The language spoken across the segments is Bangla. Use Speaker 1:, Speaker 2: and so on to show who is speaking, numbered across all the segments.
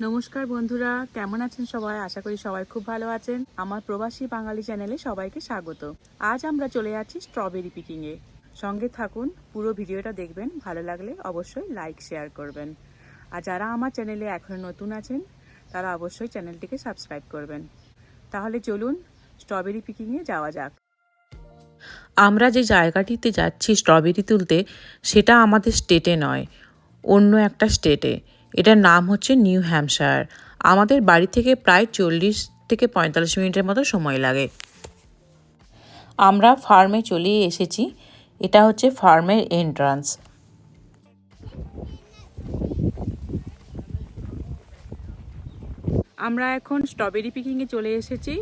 Speaker 1: নমস্কার বন্ধুরা, কেমন আছেন সবাই? আশা করি সবাই খুব ভালো আছেন। আমার প্রবাসী বাঙালি চ্যানেলে সবাইকে স্বাগত। আজ আমরা চলে যাচ্ছি স্ট্রবেরি পিকিংয়ে। সঙ্গে থাকুন, পুরো ভিডিওটা দেখবেন, ভালো লাগলে অবশ্যই লাইক, শেয়ার করবেন। আর যারা আমার চ্যানেলে এখনও নতুন আছেন, তারা অবশ্যই চ্যানেলটিকে সাবস্ক্রাইব করবেন। তাহলে চলুন, স্ট্রবেরি পিকিংয়ে যাওয়া যাক।
Speaker 2: আমরা যে জায়গাটিতে যাচ্ছি স্ট্রবেরি তুলতে, সেটা আমাদের স্টেটে নয়, অন্য একটা স্টেটে। এটার নাম হচ্ছে নিউ হ্যাম্পশায়ার। আমাদের বাড়ি থেকে প্রায় চল্লিশ থেকে পঁয়তাল্লিশ মিনিটের মতো সময় লাগে। আমরা ফার্মে চলে এসেছি। এটা হচ্ছে ফার্মের এন্ট্রান্স।
Speaker 1: আমরা এখন স্ট্রবেরি পিকিংয়ে চলে এসেছি।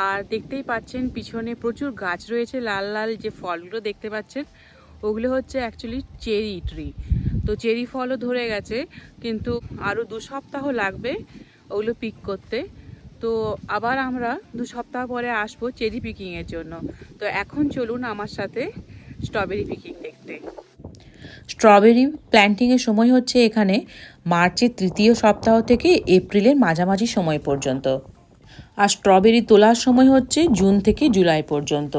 Speaker 1: আর দেখতেই পাচ্ছেন, পিছনে প্রচুর গাছ রয়েছে। লাল লাল যে ফলগুলো দেখতে পাচ্ছেন, ওগুলো হচ্ছে অ্যাকচুয়ালি চেরি ট্রি তো চেরি ফলও ধরে গেছে, কিন্তু আরও দু সপ্তাহ লাগবে ওগুলো পিক করতে। তো আবার আমরা দু সপ্তাহ পরে আসব চেরি পিকিংয়ের জন্য। তো এখন চলুন আমার সাথে স্ট্রবেরি পিকিং দেখতে।
Speaker 2: স্ট্রবেরি প্ল্যান্টিংয়ের সময় হচ্ছে এখানে মার্চের তৃতীয় সপ্তাহ থেকে এপ্রিলের মাঝামাঝি সময় পর্যন্ত। আর স্ট্রবেরি তোলার সময় হচ্ছে জুন থেকে জুলাই পর্যন্ত।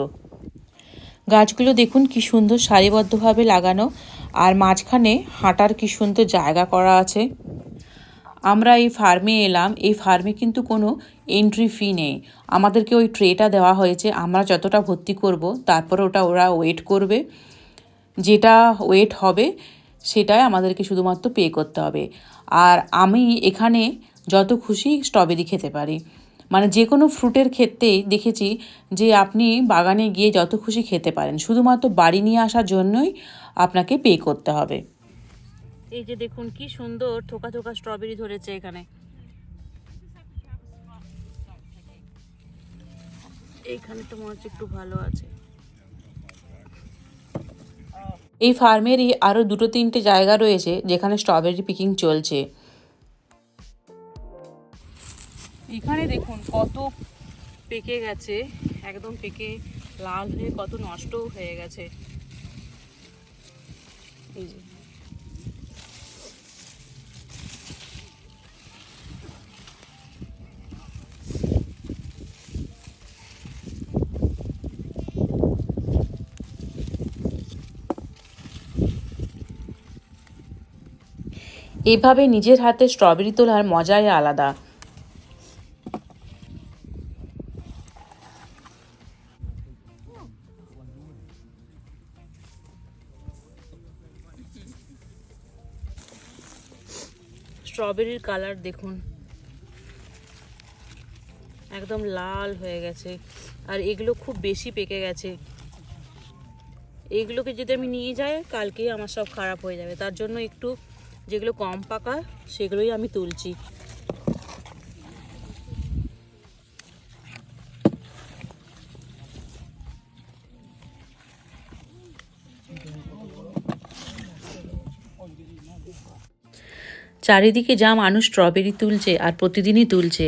Speaker 2: গাছগুলো দেখুন কি সুন্দর সারিবদ্ধভাবে লাগানো, আর মাঝখানে হাঁটার কি সুন্দর জায়গা করা আছে। আমরা এই ফার্মে এলাম, এই ফার্মে কিন্তু কোনো এন্ট্রি ফি নেই। আমাদেরকে ওই ট্রেটা দেওয়া হয়েছে, আমরা যতটা ভর্তি করব, তারপরে ওটা ওরা ওয়েট করবে। যেটা ওয়েট হবে, সেটাই আমাদেরকে শুধুমাত্র পে করতে হবে। আর আমি এখানে যত খুশি স্ট্রবেরি খেতে পারি। মানে যে কোনো ফ্রুটের ক্ষেত্রেই দেখেছি যে আপনি বাগানে গিয়ে যত খুশি খেতে পারেন। শুধুমাত্র বাড়ি নিয়ে আসার জন্যই আপনাকে পে করতে হবে।
Speaker 1: এই যে দেখুন কি সুন্দর থোকা থোকা স্ট্রবেরি ধরেছে এখানে। এইখানে তো মনে হচ্ছে একটু ভালো আছে।
Speaker 2: এই ফার্মেরই আরও দুটো তিনটে জায়গা রয়েছে যেখানে স্ট্রবেরি পিকিং চলছে।
Speaker 1: এখানে দেখুন কত পেকে গেছে, একদম পেকে লাল হয়ে কত নষ্টও হয়ে গেছে। এই যে।
Speaker 2: এভাবে নিজের হাতে স্ট্রবেরি তোলার মজাই আলাদা।
Speaker 1: স্ট্রবেরির কালার দেখুন। একদম লাল হয়ে গেছে। আর এগুলো খুব বেশি পেকে গেছে। এগুলোকে যদি আমি নিয়ে যাই, কালকেই আমার সব খারাপ হয়ে যাবে। তার জন্য একটু যেগুলো কম পাকা, সেগুলোই আমি তুলছি।
Speaker 2: চারিদিকে যা মানুষ স্ট্রবেরি তুলছে আর প্রতিদিনই তুলছে,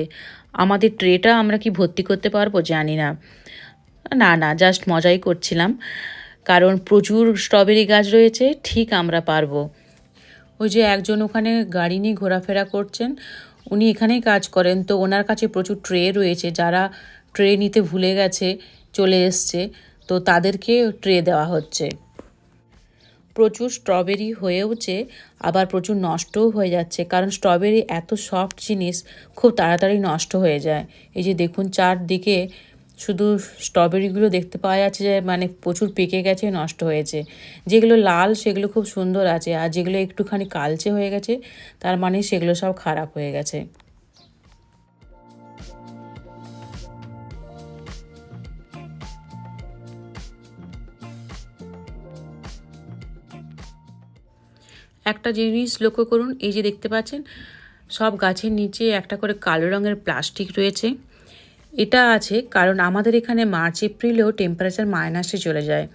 Speaker 2: আমাদের ট্রেটা আমরা কি ভর্তি করতে পারব জানি না। না না জাস্ট মজাই করছিলাম, কারণ প্রচুর স্ট্রবেরি গাছ রয়েছে, ঠিক আমরা পারব। ওই যে একজন ওখানে গাড়ি নিয়ে ঘোরাফেরা করছেন, উনি এখানেই কাজ করেন, তো ওনার কাছে প্রচুর ট্রে রয়েছে, যারা ট্রে নিতে ভুলে গেছে, চলে এসছে, তো তাদেরকে ট্রে দেওয়া হচ্ছে। প্রচুর স্ট্রবেরি হয়েওছে আবার প্রচুর নষ্টও হয়ে যাচ্ছে। কারণ স্ট্রবেরি এত সফট জিনিস খুব তাড়াতাড়ি নষ্ট হয়ে যায়। এই যে দেখুন চারদিকে শুধু স্ট্রবেরিগুলো দেখতে পাওয়া যাচ্ছে যে মানে প্রচুর পেকে গেছে, নষ্ট হয়েছে। যেগুলো লাল, সেগুলো খুব সুন্দর আছে। আর যেগুলো একটুখানি কালচে হয়ে গেছে, তার মানে সেগুলো সব খারাপ হয়ে গেছে। একটা জিনিস লক্ষ্য করুন, এই যে দেখতে পাচ্ছেন, সব গাছের নিচে একটা করে কালো রঙের প্লাস্টিক রয়েছে। এটা আছে কারণ আমাদের এখানে মার্চ, এপ্রিলেও টেম্পারেচার মাইনাসে চলে যায়।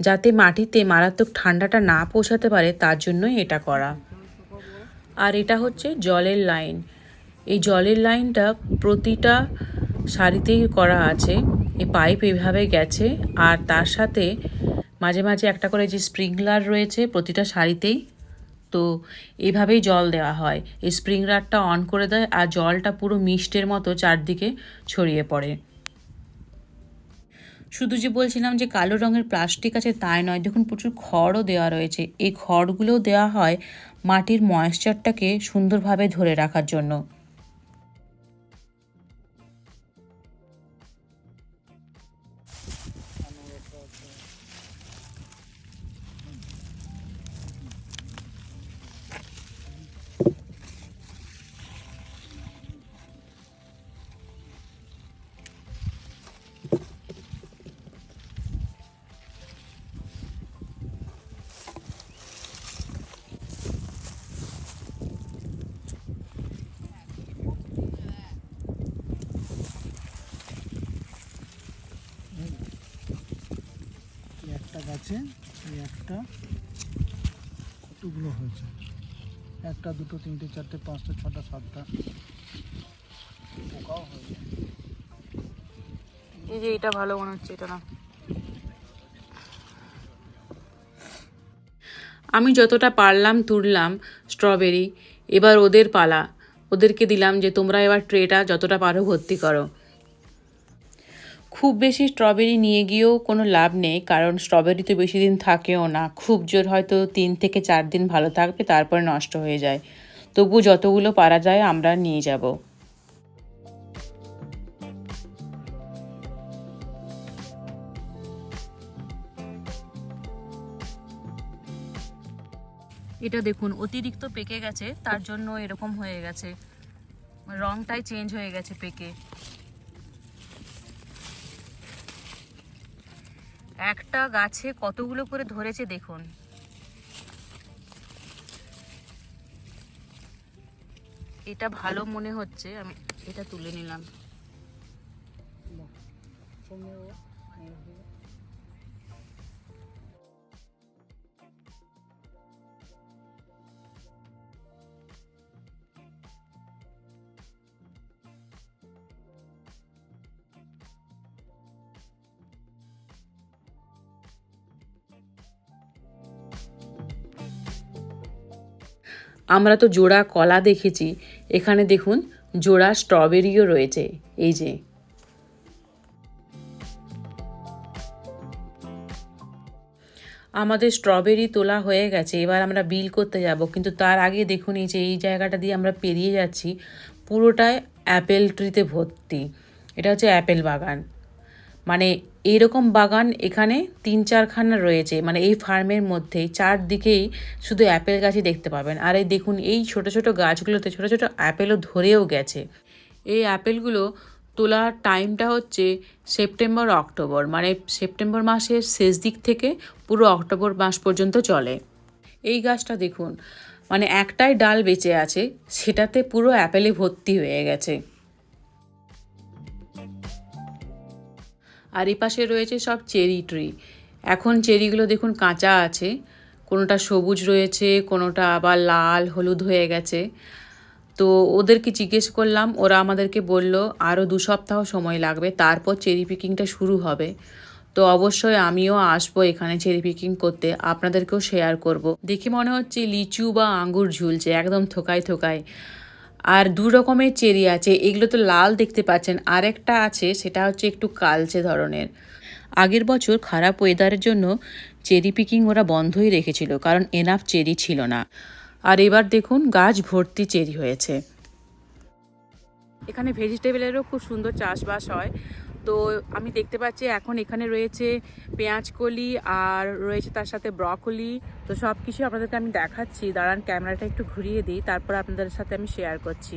Speaker 2: যাতে মাটিতে মারাত্মক ঠান্ডাটা না পৌঁছাতে পারে, তার জন্যই এটা করা। আর এটা হচ্ছে জলের লাইন। এই জলের লাইনটা প্রতিটা সারিতেই করা আছে। এই পাইপ এভাবে গেছে, আর তার সাথে মাঝে মাঝে একটা করে যে স্প্রিংলার রয়েছে, প্রতিটা সারিতেই তো এভাবেই জল দেওয়া হয়। এই স্প্রিং রাডটা অন করে দেয় আর জলটা পুরো মিষ্টের মতো চারদিকে ছড়িয়ে পড়ে। শুধু যে বলছিলাম যে কালো রঙের প্লাস্টিক আছে তাই নয়, দেখুন প্রচুর খড়ও দেওয়া রয়েছে। এই খড়গুলোও দেওয়া হয় মাটির ময়েশ্চারটাকে সুন্দরভাবে ধরে রাখার জন্য।
Speaker 3: গাছে এই একটা। কতগুলো হয়েছে? একটা, দুটো, তিনটে, চারটে, পাঁচটা, ছটা, সাতটা। পোকাও হয়েছে।
Speaker 1: এই যে এটা ভালো মনে হচ্ছে, এটা না। আমি যতটা পারলাম তুললাম স্ট্রবেরি, এবার ওদের পালা। ওদেরকে দিলাম যে তোমরা এবার ট্রেটা যতটা পারো ভর্তি করো।
Speaker 2: খুব বেশি স্ট্রবেরি নিয়ে গিয়েও কোনো লাভ নেই, কারণ স্ট্রবেরি তো বেশি দিন থাকেও না। খুব জোর হয়তো তিন থেকে চার দিন ভালো থাকবে, তারপরে নষ্ট হয়ে যায়। তবু যতগুলো পারা যায়, আমরা নিয়ে যাব।
Speaker 1: এটা দেখুন, অতিরিক্ত পেকে গেছে, তার জন্য এরকম হয়ে গেছে। রংটাই চেঞ্জ হয়ে গেছে পেকে। একটা গাছে কতগুলো করে ধরেছে দেখুন। এটা ভালো মনে হচ্ছে আমি এটা তুলে নিলাম।
Speaker 2: আমরা তো জোড়া কলা দেখেছি। এখানে দেখুন, জোড়া স্ট্রবেরিও রয়েছে। এই যে। আমাদের স্ট্রবেরি তোলা হয়ে গেছে। এবার আমরা বিল করতে যাব। কিন্তু তার আগে দেখুন, এই যে, এই জায়গাটা দিয়ে আমরা পেরিয়ে যাচ্ছি। পুরোটাই অ্যাপেল ট্রিতে ভর্তি। এটা হচ্ছে অ্যাপেল বাগান। মানে এইরকম বাগান এখানে তিন চারখানা রয়েছে। মানে এই ফার্মের মধ্যেই চারদিকেই শুধু অ্যাপেল গাছই দেখতে পাবেন। আর এই দেখুন, এই ছোট ছোট গাছগুলোতে ছোট ছোট অ্যাপেলও ধরেও গেছে। এই অ্যাপেলগুলো তোলার টাইমটা হচ্ছে সেপ্টেম্বর, অক্টোবর। মানে সেপ্টেম্বর মাসের শেষ দিক থেকে পুরো অক্টোবর মাস পর্যন্ত চলে। এই গাছটা দেখুন মানে একটাই ডাল বেঁচে আছে, সেটাতে পুরো অ্যাপেলে ভর্তি হয়ে গেছে। আর এই পাশে রয়েছে সব চেরি ট্রি। এখন চেরিগুলো দেখুন কাঁচা আছে, কোনোটা সবুজ রয়েছে, কোনোটা আবার লাল, হলুদ হয়ে গেছে। তো ওদেরকে জিজ্ঞেস করলাম, ওরা আমাদেরকে বলল আরও দু সপ্তাহ সময় লাগবে, তারপর চেরি পিকিংটা শুরু হবে। তো অবশ্যই আমিও আসব এখানে চেরি পিকিং করতে, আপনাদেরকেও শেয়ার করব। দেখে মনে হচ্ছে লিচু বা আঙ্গুর ঝুলছে, একদম থোকায় থোকায়। আর দু রকমের চেরি আছে, এগুলো তো লাল দেখতে পাচ্ছেন। আরেকটা আছে, সেটা হচ্ছে একটু কালচে ধরনের। আগের বছর খারাপ ওয়েদারের জন্য চেরি পিকিং ওরা বন্ধই রেখেছিল, কারণ এনাফ চেরি ছিল না। আর এবার দেখুন, গাছ ভর্তি চেরি হয়েছে।
Speaker 1: এখানে ভেজিটেবলেরও খুব সুন্দর চাষবাস হয়। তো আমি দেখতে পাচ্ছি এখন এখানে রয়েছে পেঁয়াজ কলি আর রয়েছে তার সাথে ব্রকলি। তো সব কিছু আপনাদেরকে আমি দেখাচ্ছি। দাঁড়ান, ক্যামেরাটা একটু ঘুরিয়ে দিই, তারপর আপনাদের সাথে আমি শেয়ার করছি।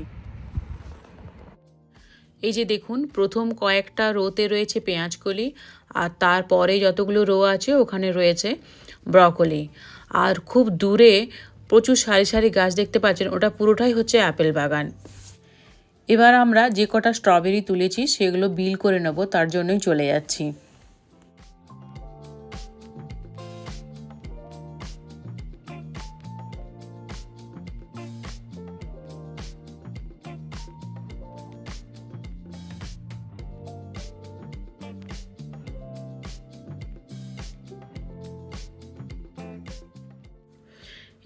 Speaker 2: এই যে দেখুন, প্রথম কয়েকটা রোতে রয়েছে পেঁয়াজকলি আর তারপরে যতগুলো রো আছে ওখানে রয়েছে ব্রকলি। আর খুব দূরে প্রচুর সারি সারি গাছ দেখতে পাচ্ছেন, ওটা পুরোটাই হচ্ছে অ্যাপেল বাগান। এবার আমরা যে কটা স্ট্রবেরি তুলেছি, সেগুলো বিল করে নেব, তার জন্যই চলে যাচ্ছি।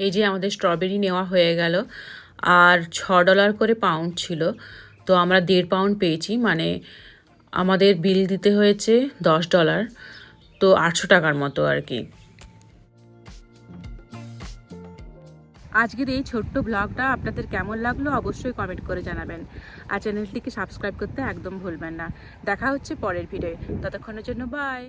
Speaker 2: এই যে আমাদের স্ট্রবেরি নেওয়া হয়ে গেল। আর ছ ডলার করে পাউন্ড ছিল। তো আমরা দেড় পাউন্ড পেয়েছি মানে আমাদের বিল দিতে হয়েছে দশ ডলার। তো আটশো টাকার মতো আর কি।
Speaker 1: আজকের এই ছোট্ট ব্লগটা আপনাদের কেমন লাগল অবশ্যই কমেন্ট করে জানাবেন। আর চ্যানেলটিকে সাবস্ক্রাইব করতে একদম ভুলবেন না। দেখা হচ্ছে পরের ভিডিও ততক্ষণের জন্য বাই